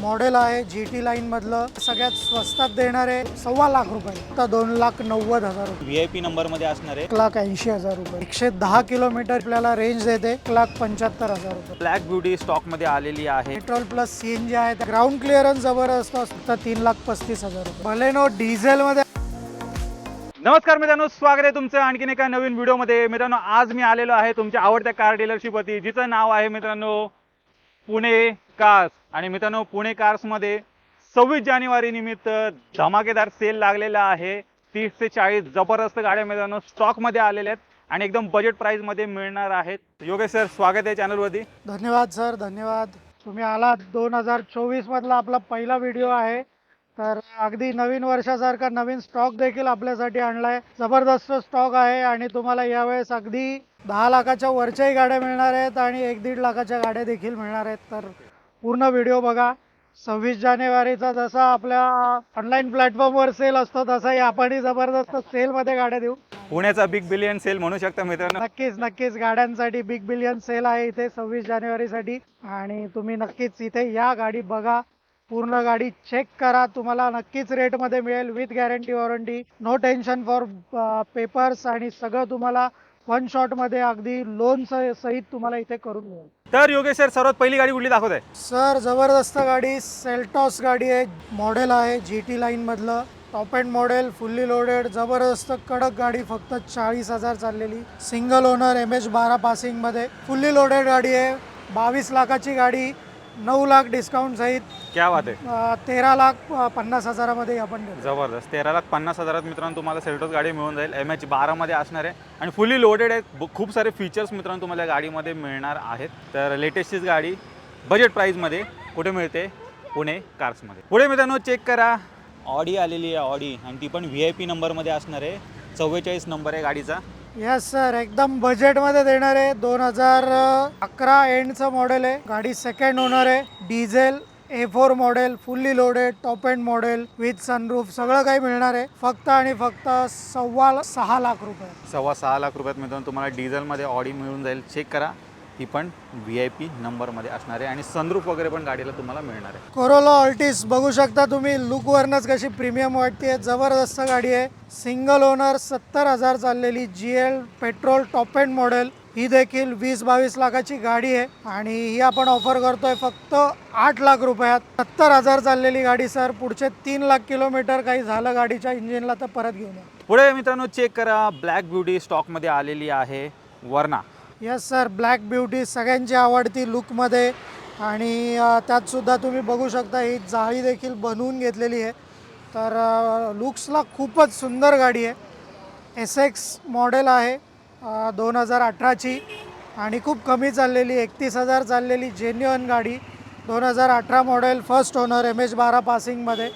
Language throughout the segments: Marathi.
मॉडेल आहे जी टी लाईन मधलं. सगळ्यात स्वस्तात देणारे सव्वा लाख रुपये. आता दोन लाख नव्वद हजार रुपये. व्ही आय पी नंबरमध्ये असणार आहे एक लाख ऐंशी हजार रुपये. एकशे दहा किलोमीटर आपल्याला रेंज देते. एक लाख पंच्याहत्तर हजार रुपये. ब्लॅक ब्युटी स्टॉकमध्ये आलेली आहे. Petrol plus C N G आहे. ग्राउंड क्लिअरन्स जबरदस्त असतं. तीन लाख पस्तीस हजार रुपये. बलेनो डिझेल मध्ये नमस्कार मित्रांनो स्वागत आहे तुमचं आणखीन एका नवीन व्हिडिओमध्ये मित्रांनो आज मी आलेलो आहे तुमच्या आवडत्या कार डीलरशिपवरती जिचं नाव आहे मित्रांनो पुणे कार्स आणि मित्रांनो पुणे कार्समध्ये सव्वीस जानेवारी निमित्त धमाकेदार सेल लागलेला आहे. तीस ते चाळीस जबरदस्त गाड्या मित्रांनो स्टॉकमध्ये आलेल्या आहेत आणि एकदम बजेट प्राईजमध्ये मिळणार आहेत. योगेश सर स्वागत आहे चॅनलवरती धन्यवाद सर धन्यवाद. तुम्ही आलात दोन हजार चोवीस मधला आपला पहिला व्हिडिओ आहे. तर अगदी नवीन वर्षासारखा नवीन स्टॉक देखील आपल्यासाठी आणलाय. जबरदस्त स्टॉक आहे आणि तुम्हाला यावेळेस अगदी दहा लाखाच्या वरच्याही गाड्या मिळणार आहेत आणि एक दीड लाखाच्या गाड्या देखील मिळणार आहेत. तर पूर्ण व्हिडिओ बघा. सव्वीस जानेवारीचा जसा आपल्या ऑनलाईन प्लॅटफॉर्मवर सेल असतो तसाही आपणही जबरदस्त सेलमध्ये गाड्या देऊ. पुण्याचा बिग बिलियन सेल म्हणू शकता मित्रांनो. नक्कीच नक्कीच. गाड्यांसाठी बिग बिलियन सेल आहे इथे सव्वीस जानेवारीसाठी. आणि तुम्ही नक्कीच इथे या गाडी बघा. पूर्ण गाडी चेक करा. तुम्हाला नक्कीच रेटमध्ये मिळेल with guarantee warranty no tension for papers आणि सगळं तुम्हाला वन शॉटमध्ये अगदी लोन सहित तुम्हाला इथे करून मिळेल तर योगेश सर सर्वात पहिली गाडी कुठली दाखवत आहे? सर जबरदस्त गाडी सेल्टॉस गाडी आहे मॉडेल आहे G T लाईनमधलं top end model fully loaded जबरदस्त कडक गाडी फक्त चाळीस हजार चाललेली. सिंगल ओनर एम एच बारा पासिंगमध्ये फुल्ली लोडेड गाडी आहे बावीस लाखाची गाडी. नऊ लाख डिस्काउंट सहित क्या बात आहे. तेरा लाख अं, पन्नास हजारामध्ये आपण देतो. जबरदस्त. तेरा लाख पन्नास हजारात मित्रांनो तुम्हाला सेल्टोस गाडी मिळून जाईल. एम एच बारामध्ये असणार आहे. आणि फुल्ली लोडेड आहे ब- खूप सारे फीचर्स मित्रांनो तुम्हाला या गाडीमध्ये मिळणार आहेत. तर लेटेस्टचीच गाडी बजेट प्राईजमध्ये कुठे मिळते? पुणे कार्समध्ये पुढे मित्रांनो चेक करा. ऑडी आलेली आहे. ऑडी आणि ती पण व्ही आय पी नंबरमध्ये असणार आहे. चव्वेचाळीस नंबर आहे गाडीचा. येस सर एकदम बजेटमध्ये देणार आहे. दोन हजार अकरा एंडचं मॉडेल आहे. गाडी सेकंड ओनर आहे. Diesel A four model fully loaded top end model with sunroof सगळं काही मिळणार आहे. फक्त आणि फक्त सव्वा सहा लाख रुपये. सव्वा सहा लाख रुपयात मिळून तुम्हाला डिझेलमध्ये ऑडी मिळून जाईल. चेक करा. ती पण व्ही आय पी नंबरमध्ये असणार आहे आणि सनरूफ वगैरे पण गाडीला तुम्हाला मिळणार आहे. कोरोला ऑल्टिस बघू शकता तुम्ही लुकवरनच कशी प्रीमियम वाटते जबरदस्त गाडी आहे. सिंगल ओनर सत्तर हजार चाललेली G L petrol top end model ही देखील वीस बावीस लाखाची गाडी आहे. आणि ही आपण ऑफर करतोय फक्त आठ लाख रुपयात. सत्तर हजार चाललेली गाडी सर. पुढचे तीन लाख किलोमीटर काही झालं गाडीच्या इंजिनला तर परत घेऊन या. पुढे मित्रांनो चेक करा. ब्लॅक ब्युटी स्टॉकमध्ये आलेली आहे. Verna yes sir black beauty सगळ्यांची आवडती लुकमध्ये आणि त्यातसुद्धा तुम्ही बघू शकता ही जाळी देखील बनवून घेतलेली आहे. तर लुक्सला खूपच सुंदर गाडी आहे. एस एक्स मॉडेल आहे दोन हजार अठराची. आणि खूप कमी चाललेली एकतीस हजार चाललेली जेन्युअन गाडी. दोन हजार अठरा model first owner M H बारा पासिंगमध्ये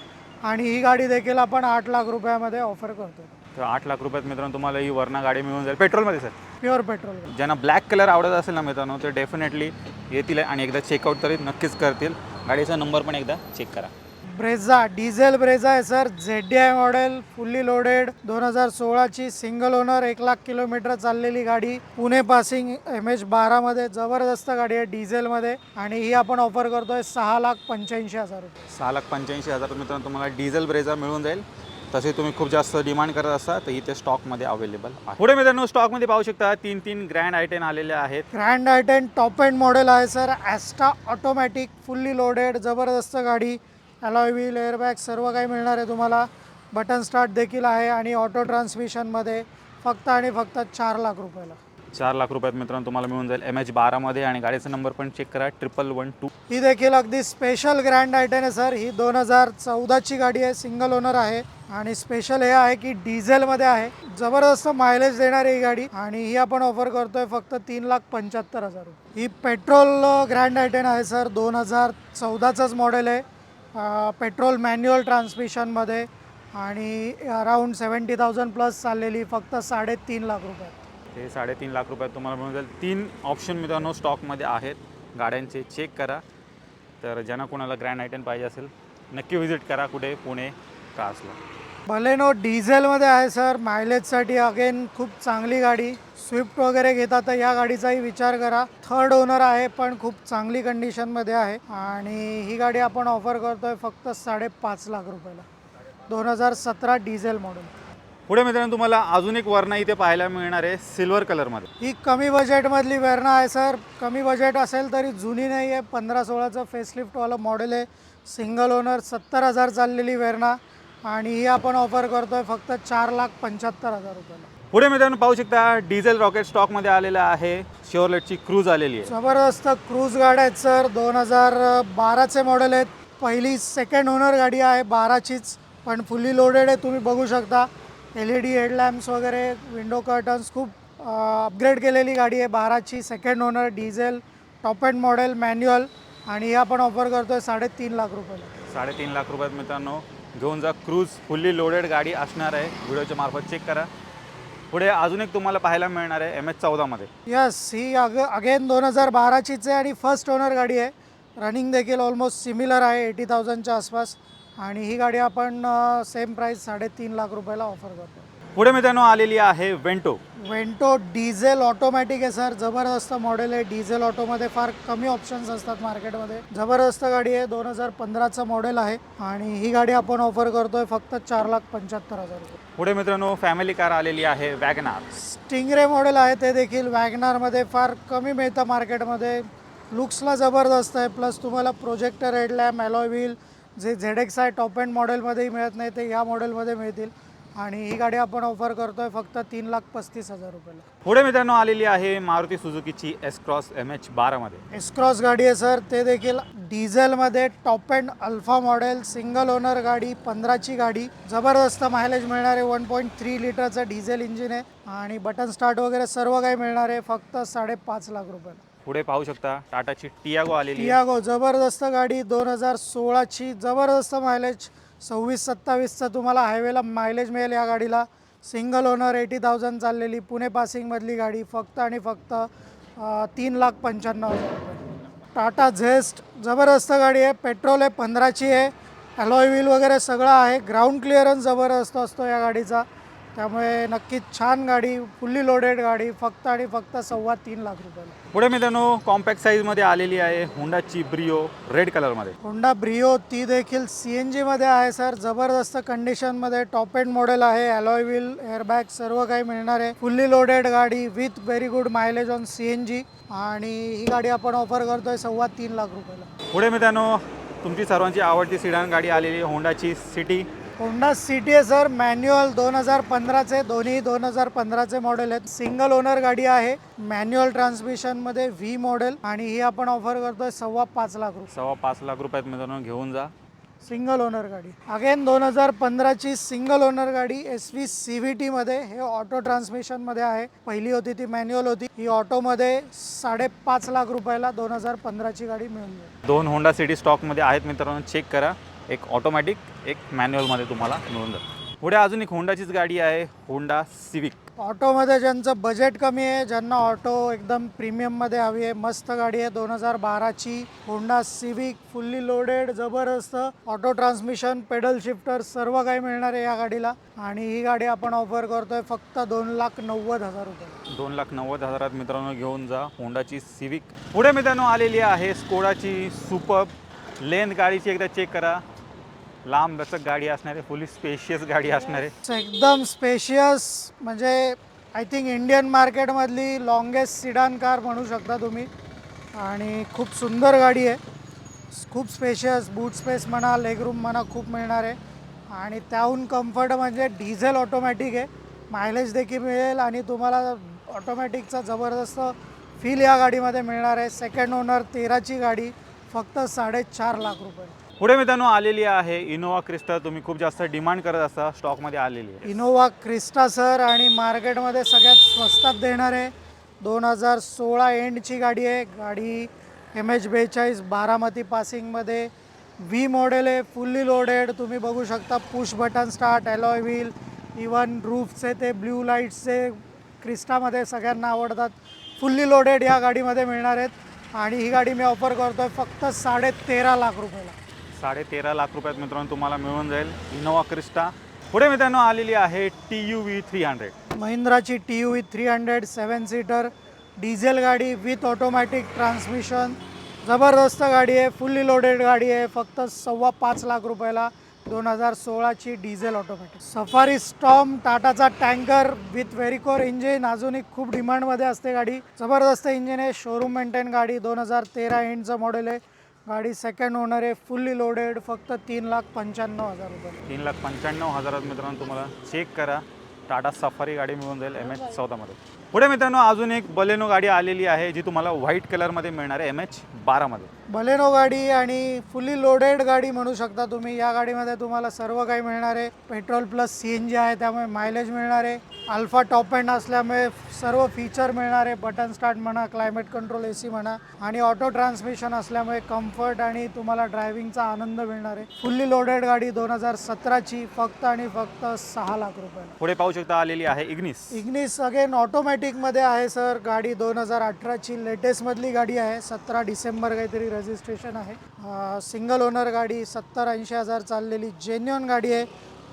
आणि ही गाडी देखील आपण आठ लाख रुपयामध्ये ऑफर करतो. तर आठ लाख रुपयात मित्रांनो तुम्हाला ही वरना गाडी मिळून जाईल. पेट्रोलमध्ये सर प्युअर पेट्रोल. ज्यांना ब्लॅक कलर आवडत असेल ना मित्रांनो ते डेफिनेटली येतील आणि एकदा चेकआउट तरी नक्कीच करतील. गाडीचा नंबर पण एकदा चेक करा. ब्रेझा डिझेल ब्रेझा आहे sir. Z D I model fully loaded दोन हजार सोळाची सिंगल ओनर एक लाख किलोमीटर चाललेली गाडी. पुणे पासिंग एम एच बारामध्ये जबरदस्त गाडी आहे डिझेलमध्ये आणि ही आपण ऑफर करतोय सहा लाख पंच्याऐंशी हजार रुपये. सहा लाख पंच्याऐंशी हजार मित्रांनो तुम्हाला डिझेल ब्रेझा मिळून जाईल. तसे तुम्ही खूप जास्त डिमांड करत असता तर इथे स्टॉकमध्ये अवेलेबल आहे. पुढे मित्रांनो स्टॉकमध्ये पाहू शकता तीन तीन ग्रँड आयटेन आलेले आहेत. Grand i ten top end model आहे sir Asta automatic fully loaded जबरदस्त गाडी अलॉय व्हील एअरबॅग सर्व काही मिळणार आहे तुम्हाला. बटन स्टार्ट देखील आहे आणि ऑटो ट्रान्समिशनमध्ये फक्त आणि फक्त चार लाख रुपयाला. चार लाख रुपयात मित्रांनो तुम्हाला मिळून जाईल एम एच बारामध्ये आणि गाडीचा नंबर पण चेक करा ट्रिपल वन टू ही देखील अगदी स्पेशल ग्रँड आयटन आहे सर ही दोन हजार चौदाची गाडी आहे सिंगल ओनर आहे. आणि स्पेशल हे आहे की डिझेलमध्ये आहे. जबरदस्त मायलेज देणारी ही गाडी आणि ही आपण ऑफर करतोय फक्त तीन लाख पंच्याहत्तर हजार रुपये. ही पेट्रोल ग्रँड आयटन आहे सर दोन हजार चौदाचंच मॉडेल आहे. पेट्रोल मॅन्युअल ट्रान्समिशनमध्ये आणि अराऊंड सेवन्टी थाउजंड प्लस चाललेली फक्त साडेतीन लाख रुपये. ते साडेतीन लाख रुपयात तुम्हाला मिळून जाईल. तीन ऑप्शन मित्रांनो स्टॉकमध्ये आहेत. गाड्यांचे चेक करा. तर ज्यांना कोणाला ग्रँड आयटन पाहिजे असेल नक्की व्हिजिट करा कुठे? पुणे. कार्सला बलेनो डिझेलमध्ये आहे सर. मायलेजसाठी अगेन खूप चांगली गाडी. स्विफ्ट वगैरे घेता तर या गाडीचाही विचार करा. थर्ड ओनर आहे पण खूप चांगली कंडिशनमध्ये आहे. आणि ही गाडी आपण ऑफर करतोय फक्त साडेपाच लाख रुपयाला. दोन हजार सतरा डिझेल मॉडेल. पुढे मित्रांनो तुम्हाला अजून एक वर्ण इथे पाहायला मिळणार आहे सिल्वर कलरमध्ये. ही कमी बजेटमधली वेरणा आहे सर. कमी बजेट असेल तरी जुनी नाही आहे. पंधरा सोळाचं फेसलिफ्टवालं मॉडेल आहे. सिंगल ओनर सत्तर हजार चाललेली वेरणा. आणि ही आपण ऑफर करतोय फक्त चार लाख पंच्याहत्तर हजार रुपयाला. पुढे मित्रांनो पाहू शकता डिझेल रॉकेट स्टॉकमध्ये आलेला आहे. शेवरलेटची क्रूज आलेली आहे. जबरदस्त क्रूज गाड्या आहेत सर दोन हजार बाराचे मॉडेल आहेत. पहिली सेकंड ओनर गाडी आहे बाराचीच पण फुल्ली लोडेड आहे. तुम्ही बघू शकता एल ई डी हेडलॅम्प्स वगैरे विंडो कर्टन्स खूप अपग्रेड केलेली गाडी आहे. बाराची second owner diesel top end model manual आणि ही आपण ऑफर करतोय साडेतीन लाख रुपयाला. साडेतीन लाख रुपयात मित्रांनो घेऊन जा. क्रूज फुल्ली लोडेड गाडी असणार आहे. व्हिडिओच्या मार्फत चेक करा. पुढे अजून एक तुम्हाला पाहायला मिळणार आहे एम एच चौदामध्ये यस ही अग अगेन दोन हजार बाराचीच आहे आणि फर्स्ट ओनर गाडी आहे. रनिंग देखील ऑलमोस्ट सिमिलर आहे एटी थाउजंडच्या आसपास. आणि ही गाडी आपण सेम प्राईस साडेतीन लाख रुपयाला ऑफर करतो पुढे मित्रांनो आलेली आहे वेंटो. वेंटो डिझेल ऑटोमॅटिक आहे सर. जबरदस्त मॉडेल आहे. डिझेल ऑटोमध्ये फार कमी ऑप्शन्स असतात मार्केटमध्ये. जबरदस्त गाडी आहे. दोन हजार पंधराचं मॉडेल आहे. आणि ही गाडी आपण ऑफर करतोय फक्त चार लाख पंच्याहत्तर हजार रुपये. पुढे मित्रांनो फॅमिली कार आलेली आहे वॅगनार स्टिंगरे मॉडेल आहे ते देखील. वॅगनारमध्ये फार कमी मिळतं मार्केटमध्ये. लुक्सला जबरदस्त आहे. प्लस तुम्हाला प्रोजेक्टर हेडलॅम्प व्हील जे झेड एक्स आहे टॉप एंड मॉडेलमध्येही मिळत नाही ते ह्या मॉडेलमध्ये मिळतील. आणि ही गाडी आपण ऑफर करतोय फक्त तीन लाख पस्तीस हजार रुपयाला. पुढे मित्रांनो आलेली आहे मारुती सुझुकीची एस क्रॉस एम एच बारामध्ये एस क्रॉस गाडी आहे सर. ते देखील डिझेलमध्ये top end alpha model single owner गाडी पंधराची गाडी. जबरदस्त मायलेज मिळणार आहे वन पॉईंट थ्री लिटरचं डिझेल इंजिन आहे. आणि बटन स्टार्ट वगैरे सर्व काही मिळणार आहे फक्त साडेपाच लाख रुपयाला. पुढे पाहू शकता टाटाची टियागो आलेली टियागो जबरदस्त गाडी. दोन हजार सोळाची जबरदस्त मायलेज सव्वीस सत्तावीसचं तुम्हाला हायवेला मायलेज मिळेल या गाडीला. सिंगल ओनर एटी थाउजंड चाललेली. पुणे पासिंगमधली गाडी फक्त आणि फक्त तीन लाख पंच्याण्णव हजार रुपये. टाटा झेस्ट जबरदस्त गाडी आहे. पेट्रोल आहे पंधराची आहे. अलॉय व्हील वगैरे सगळं आहे. ग्राउंड क्लिअरन्स जबरदस्त असतो या गाडीचा. त्यामुळे नक्कीच छान गाडी फुल्ली लोडेड गाडी फक्त आणि फक्त सव्वा तीन लाख रुपयाला. पुढे मित्रांनो कॉम्पॅक्ट साईजमध्ये आलेली आहे होंडाची ब्रिओ रेड कलरमध्ये होंडा ब्रिओ ती देखील सी एन जीमध्ये आहे सर जबरदस्त कंडिशनमध्ये टॉप एंड मॉडेल आहे ॲलॉय व्हील एअरबॅग सर्व काही मिळणार आहे. फुल्ली लोडेड गाडी with very good mileage on C N G आणि ही गाडी आपण ऑफर करतोय सव्वा तीन लाख रुपयाला. पुढे मित्रांनो तुमची सर्वांची आवडती सिडान गाडी आलेली होंडाची सिटी होंडा सिटी आहे सर मॅन्युअल दोन हजार पंधराचे दोन्ही दोन हजार पंधराचे मॉडेल आहेत. सिंगल ओनर गाडी आहे. मॅन्युअल ट्रान्समिशनमध्ये व्ही मॉडेल आणि ही आपण ऑफर करतोय सव्वा पाच लाख रुपये. सव्वा पाच लाख रुपयात मित्रांनो घेऊन जा. सिंगल ओनर गाडी. अगेन दोन हजार पंधराची सिंगल ओनर गाडी एस व्ही सी व्ही टीमध्ये हे ऑटो ट्रान्समिशनमध्ये आहे. पहिली होती ती मॅन्युअल होती. ही ऑटोमध्ये साडेपाच लाख रुपयाला दोन हजार पंधराची गाडी मिळून जाईल. दोन होंडा सिटी स्टॉकमध्ये आहेत मित्रांनो. चेक करा. एक ऑटोमॅटिक एक मॅन्युअलमध्ये तुम्हाला मिळून जाईल पुढे अजून एक होंडाचीच गाडी आहे होंडा सिविक ऑटोमध्ये ज्यांचं बजेट कमी आहे ज्यांना ऑटो एकदम प्रीमियममध्ये हवी आहे मस्त गाडी आहे दोन हजार बाराची होंडा सिविक फुल्ली लोडेड जबरदस्त. ऑटो ट्रान्समिशन पेडल शिफ्टर सर्व काही मिळणार आहे या गाडीला. आणि ही गाडी आपण ऑफर करतोय फक्त दोन लाख नव्वद हजार रुपये. दोन लाख नव्वद हजारात मित्रांनो घेऊन जा होंडाची सिविक पुढे मित्रांनो आलेली आहे स्कोडाची सुपर लेंथ गाडीची एकदा चेक करा. लांब लचक गाडी असणार आहे फुली स्पेशियस गाडी असणार. आहे एकदम स्पेशियस म्हणजे आय थिंक इंडियन मार्केटमधली लॉंगेस्ट सिडान कार म्हणू शकता तुम्ही. आणि खूप सुंदर गाडी आहे. खूप स्पेशियस बूट स्पेस म्हणा लेगरूम म्हणा खूप मिळणार. आहे आणि त्याहून कम्फर्ट म्हणजे डिझेल ऑटोमॅटिक आहे. मायलेज देखील मिळेल आणि तुम्हाला ऑटोमॅटिकचा जबरदस्त फील या गाडीमध्ये मिळणार आहे. सेकंड ओनर तेराची गाडी फक्त साडेचार लाख रुपये. पुढे मित्रांनो आलेली आहे इनोवा क्रिस्टा तुम्ही खूप जास्त डिमांड करत असता स्टॉकमध्ये आलेली आहे. इनोवा क्रिस्टा सर आणि मार्केटमध्ये सगळ्यात स्वस्तात देणार आहे दोन हजार सोळा एंडची गाडी आहे. गाडी एम एच बेचाळीस बारामती पासिंगमध्ये. व्ही मॉडेल आहे फुल्ली लोडेड तुम्ही बघू शकता push button start alloy wheel even रूफचे ते ब्ल्यू लाईट्सचे क्रिस्टामध्ये सगळ्यांना आवडतात. फुल्ली लोडेड या गाडीमध्ये मिळणार आहेत. आणि ही गाडी मी ऑफर करतो आहे फक्त साडे तेरा लाख रुपयाला. साडे तेरा लाख रुपयात मित्रांनो तुम्हाला मिळून जाईल. Innova Crysta. पुढे मित्रांनो आलेली आहे T U V three hundred. महिंद्राची T U V three hundred seven seater diesel गाडी विथ ऑटोमॅटिक ट्रान्समिशन. जबरदस्त गाडी आहे फुल्ली लोडेड गाडी आहे फक्त सव्वा पाच लाख रुपयाला दोन हजार सोळाची डिझेल ऑटोमॅटिक. सफारी स्टॉम टाटाचा टँकर विथ व्हेरिकोर इंजिन अजूनही खूप डिमांडमध्ये असते गाडी. जबरदस्त इंजिन आहे शोरूम मेंटेन गाडी दोन हजार तेरा एंडचं मॉडेल आहे. गाडी सेकंड ओनर आहे फुल्ली लोडेड फक्त तीन लाख पंच्याण्णव हजार रुपये. तीन लाख पंच्याण्णव हजारात मित्रांनो तुम्हाला. चेक करा. टाटा सफारी गाडी मिळून जाईल एम एच चौदामध्ये. पुढे मित्रांनो अजून एक बलेनो गाडी आलेली आहे जी तुम्हाला व्हाईट कलरमध्ये मिळणार आहे एम एच बारामध्ये. बलेनो गाडी आणि फुल्ली लोडेड गाडी म्हणू शकता तुम्ही. या गाडीमध्ये तुम्हाला सर्व काही मिळणार आहे. Petrol plus C N G आहे त्यामुळे मायलेज मिळणार आहे. अल्फा टॉप एंड असल्यामुळे सर्व फीचर मिळणार आहे. बटन स्टार्ट म्हणा क्लायमेट कंट्रोल ए सी म्हणा आणि ऑटो ट्रान्समिशन असल्यामुळे कम्फर्ट आणि तुम्हाला ड्रायव्हिंगचा आनंद मिळणार आहे. फुल्ली लोडेड गाडी दोन हजार सतराची फक्त आणि फक्त सहा लाख रुपयाला. पुढे पाहू शकता आलेली आहे इग्निस इग्निस अगेन ऑटोमॅटिकमध्ये आहे सर गाडी दोन हजार अठराची लेटेस्टमधली गाडी आहे सतरा डिसेंबर काहीतरी रजिस्ट्रेशन आहे. सिंगल ओनर गाडी सत्तर ऐंशी हजार चाललेली जेन्युअन गाडी आहे.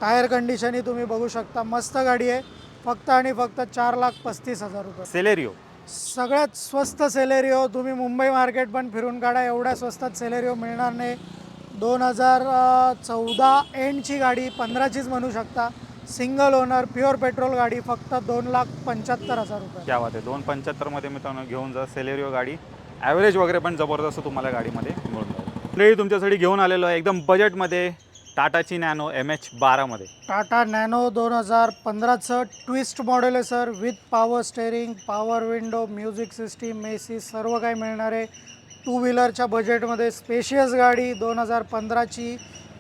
टायर कंडिशनही तुम्ही बघू शकता मस्त गाडी आहे. फक्त आणि फक्त चार लाख पस्तीस हजार रुपये. सेलेरिओ सगळ्यात स्वस्त सेलेरिओ तुम्ही मुंबई मार्केट पण फिरून काढा एवढ्या स्वस्तात सेलेरिओ मिळणार नाही. दोन हजार चौदा एंडची गाडी पंधराचीच म्हणू शकता. सिंगल ओनर प्युअर पेट्रोल गाडी फक्त दोन लाख पंच्याहत्तर हजार रुपये. क्या बात आहे. दोन पंच्याहत्तरमध्ये मित्रांनो घेऊन जा सेलेरिओ गाडी. ॲव्हरेज वगैरे पण जबरदस्त तुम्हाला गाडीमध्ये मिळून जाईल. तुमच्यासाठी घेऊन आलेलो आहे. एकदम बजेटमध्ये टाटाची नॅनो एम एच बारामध्ये टाटा नॅनो दोन हजार पंधराचं ट्विस्ट मॉडेल आहे sir with power steering power window music system A C सर्व काही मिळणार आहे. टू व्हीलरच्या बजेटमध्ये स्पेशियस गाडी दोन हजार पंधराची.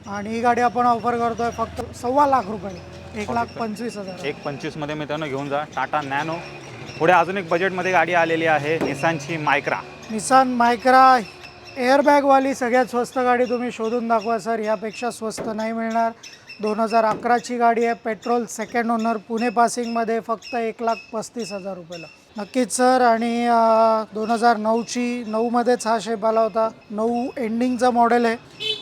आणि ही गाडी आपण ऑफर करतोय फक्त सव्वा लाख रुपये. एक लाख पंचवीस हजार. एक पंचवीसमध्ये मित्रांनो घेऊन जा. टाटा नॅनो पुढे अजून एक बजेटमध्ये गाडी आलेली आहे निसानची मायक्रा निसान मायक्रा एअरबॅगवाली सगळ्यात स्वस्त गाडी तुम्ही शोधून दाखवा सर. यापेक्षा स्वस्त नाही मिळणार. दोन हजार अकराची गाडी आहे पेट्रोल सेकंड ओनर पुणे पासिंगमध्ये फक्त एक लाख पस्तीस हजार रुपयाला. नक्कीच सर आणि दोन हजार नऊची नऊमध्येच हा शेप आला होता. नऊ एंडिंगचा मॉडेल आहे.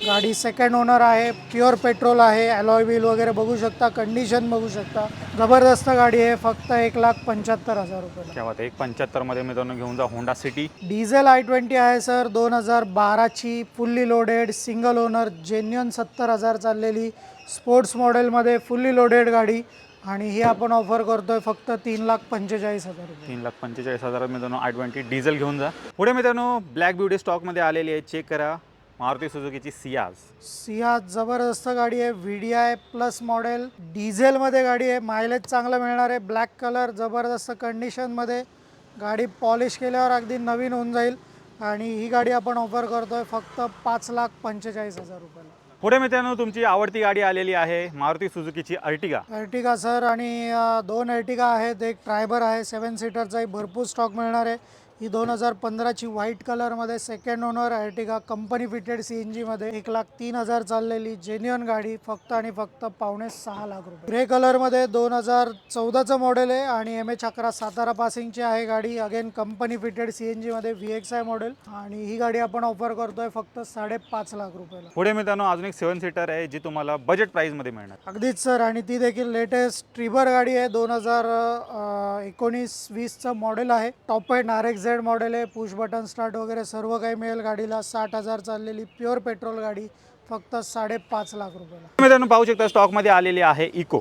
गाडी सेकंड ओनर आहे प्युअर पेट्रोल आहे अलॉय व्हील वगैरे बघू शकता कंडिशन बघू शकता. जबरदस्त गाडी आहे फक्त एक लाख पंच्याहत्तर हजार रुपयाला. क्या बात आहे एक पंच्याहत्तरमध्ये मित्रांनो घेऊन जा Honda City diesel i twenty आहे सर दोन हजार बाराची fully loaded single owner genuine सत्तर हजार चाललेली स्पोर्ट्स मॉडेलमध्ये फुल्ली लोडेड गाडी. आणि ही आपण ऑफर करतोय फक्त तीन लाख पंचेचाळीस हजार रुपये. तीन लाख पंचेचाळीस हजारात मित्रांनो आय ट्वेंटी डिझेल घेऊन जा. पुढे मित्रांनो ब्लॅक ब्युटी स्टॉकमध्ये आलेली आहे चेक करा. मारुती सुझुकीची सियाज. सिया जबरदस्त गाडी आहे V D I plus model डिझेलमध्ये गाडी आहे मायलेज चांगलं मिळणार आहे ब्लॅक कलर जबरदस्त कंडिशनमध्ये गाडी पॉलिश केल्यावर अगदी नवीन होऊन जाईल. आणि ही गाडी आपण ऑफर करतोय फक्त पाच लाख पंचेचाळीस हजार रुपयाला. पुढे मित्रांनो तुमची आवडती गाडी आलेली आहे मारुती सुझुकीची अर्टिगा. अर्टिगा सर आणि अ, दोन अर्टिगा आहेत. एक ट्रायबर आहे सेवन सीटरचाही भरपूर स्टॉक मिळणार आहे. ही दोन हजार पंधराची व्हाईट कलरमध्ये second owner Ertiga company fitted C N जीमध्ये एक लाख तीन हजार चाललेली जेन्युअन गाडी फक्त आणि फक्त पावणे सहा लाख रुपये. ग्रे कलरमध्ये दोन हजार चौदाचं मॉडेल आहे आणि एम एच अकरा सातारा पासिंगची आहे गाडी. Again company fitted C N जीमध्ये व्ही एक्स आय मॉडेल आणि ही गाडी आपण ऑफर करतोय फक्त साडेपाच लाख रुपयाला. पुढे मित्रांनो अजून एक सेवन सीटर आहे जी तुम्हाला बजेट प्राईजमध्ये मिळणार. अगदीच सर आणि ती देखील लेटेस्ट ट्रिबर गाडी आहे. दोन हजार एकोणीस वीसचं मॉडेल आहे. Top end R X Z model आहे. पुश बटन स्टार्ट वगैरे सर्व काही मिळेल गाडीला. साठ हजार चाललेली प्युअर पेट्रोल गाडी. फक्त साडेपाच लाख रुपयाला. मित्रांनो पाहू शकता स्टॉकमध्ये आलेली आहे इको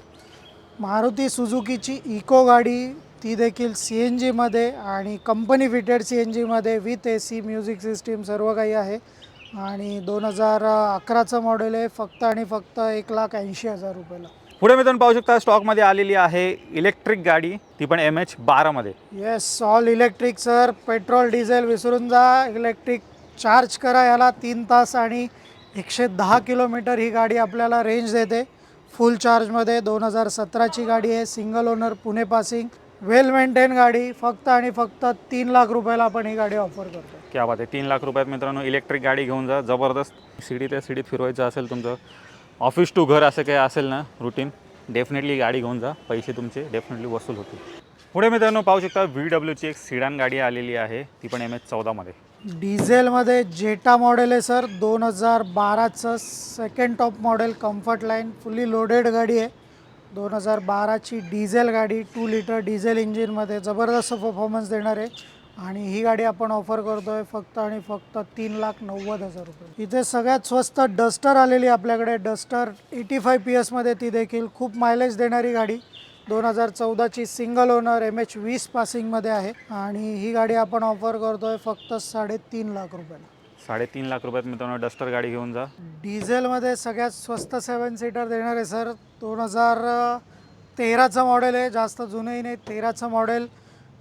मारुती सुझुकीची इको गाडी. ती देखील सी एन जीमध्ये आणि कंपनी फिटेड सी एन जीमध्ये with A C music system सर्व काही आहे. आणि दोन हजार अकराचं मॉडेल आहे. फक्त आणि फक्त एक लाख ऐंशी हजार रुपयाला. पुढे मित्रांनो पाहू शकता स्टॉकमध्ये आलेली आहे इलेक्ट्रिक गाडी. ती पण एम एच बारामध्ये. Yes all electric sir petrol diesel विसरून जा. इलेक्ट्रिक चार्ज करा याला तीन तास आणि एकशे दहा किलोमीटर ही गाडी आपल्याला रेंज देते. फुल चार्जमध्ये दोन हजार सतराची गाडी आहे. Single owner Pune passing well maintain गाडी. फक्त आणि फक्त तीन लाख रुपयाला आपण ही गाडी ऑफर करतो. क्या बात आहे. तीन लाख रुपयात मित्रांनो इलेक्ट्रिक गाडी घेऊन जा. जबरदस्त. सिडी त्या सिडीत फिरवायचं असेल तुमचं ऑफिस टू घर असं काही असेल ना रुटीन डेफिनेटली गाडी घेऊन जा. पैसे तुमचे डेफिनेटली वसूल होतील. पुढे मित्रांनो पाहू शकता व्ही डब्ल्यूची एक सिडान गाडी आलेली आहे. ती पण एम एच चौदामध्ये डिझेलमध्ये जेटा मॉडेल आहे सर दोन हजार बाराचं second top model comfort line fully loaded गाडी आहे. दोन हजार बाराची डिझेल गाडी टू लिटर डिझेल इंजिनमध्ये जबरदस्त परफॉर्मन्स देणार आहे. आणि ही गाडी आपण ऑफर करतोय फक्त आणि फक्त तीन लाख नव्वद हजार रुपये. इथे सगळ्यात स्वस्त डस्टर आलेली आपल्याकडे. डस्टर एटी फाय पी एसमध्ये ती देखील खूप मायलेज देणारी गाडी. दोन हजार चौदाची सिंगल ओनर एम एच वीस पासिंगमध्ये आहे. आणि ही गाडी आपण ऑफर करतोय फक्त साडेतीन लाख रुपयाला. साडेतीन लाख रुपयात मित्रांनो डस्टर गाडी घेऊन जा. डिझेलमध्ये सगळ्यात स्वस्त सेवन सीटर देणार आहे सर दोन हजार तेराचं मॉडेल आहे. जास्त जुनंही नाही. तेराचं मॉडेल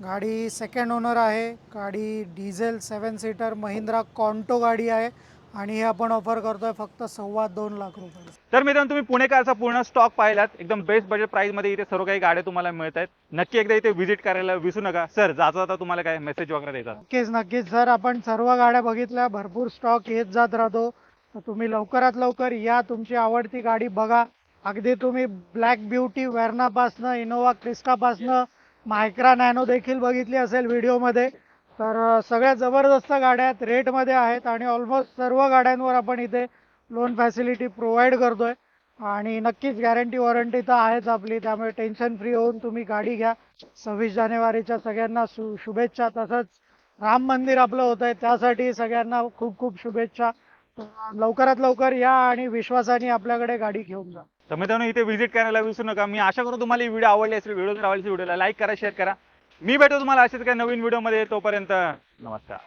गाडी सेकंड ओनर आहे. गाडी diesel seven seater Mahindra Quanto गाडी आहे. आणि हे आपण ऑफर करतोय फक्त सव्वा दोन लाख रुपये. तर मित्रांनो तुम्ही पुणेकारचा पूर्ण स्टॉक पाहिलात. एकदम बेस्ट बजेट प्राइसमध्ये इथे सर्व काही गाड्या तुम्हाला मिळत आहेत नक्की एकदा इथे व्हिजिट करायला विसरू नका. सर जाता जाता तुम्हाला काय मेसेज वगैरे द्यायचा नक्कीच नक्कीच. सर आपण सर्व गाड्या बघितल्या. भरपूर स्टॉक येत जात राहतो. तर तुम्ही लवकरात लवकर या. तुमची आवडती गाडी बघा. अगदी तुम्ही ब्लॅक ब्युटी वेर्नापासनं इनोवा क्रिस्टापासनं मायक्रा नॅनो देखील बघितली असेल व्हिडिओमध्ये. तर सगळ्या जबरदस्त गाड्या आहेत रेटमध्ये आहेत आणि ऑलमोस्ट सर्व गाड्यांवर आपण इथे लोन फॅसिलिटी प्रोव्हाइड करतो आहे आणि नक्कीच गॅरंटी वॉरंटी तर आहेच आपली त्यामुळे टेन्शन फ्री होऊन तुम्ही गाडी घ्या. सव्वीस जानेवारीच्या सगळ्यांना शु शुभेच्छा. तसंच राम मंदिर आपलं होत आहे त्यासाठी सगळ्यांना खूप खूप शुभेच्छा. लवकरात लवकर या आणि विश्वासाने आपल्याकडे गाडी घेऊन जा. तर मित्रांनो इथे व्हिजिट करायला विसरू नका. मी आशा करतो तुम्हाला ही व्हिडिओ आवडली असेल व्हिडिओ जर आवडली व्हिडिओला लाईक करा शेअर करा. मी भेटतो तुम्हाला असेच काही नवीन व्हिडिओमध्ये तोपर्यंत नमस्कार.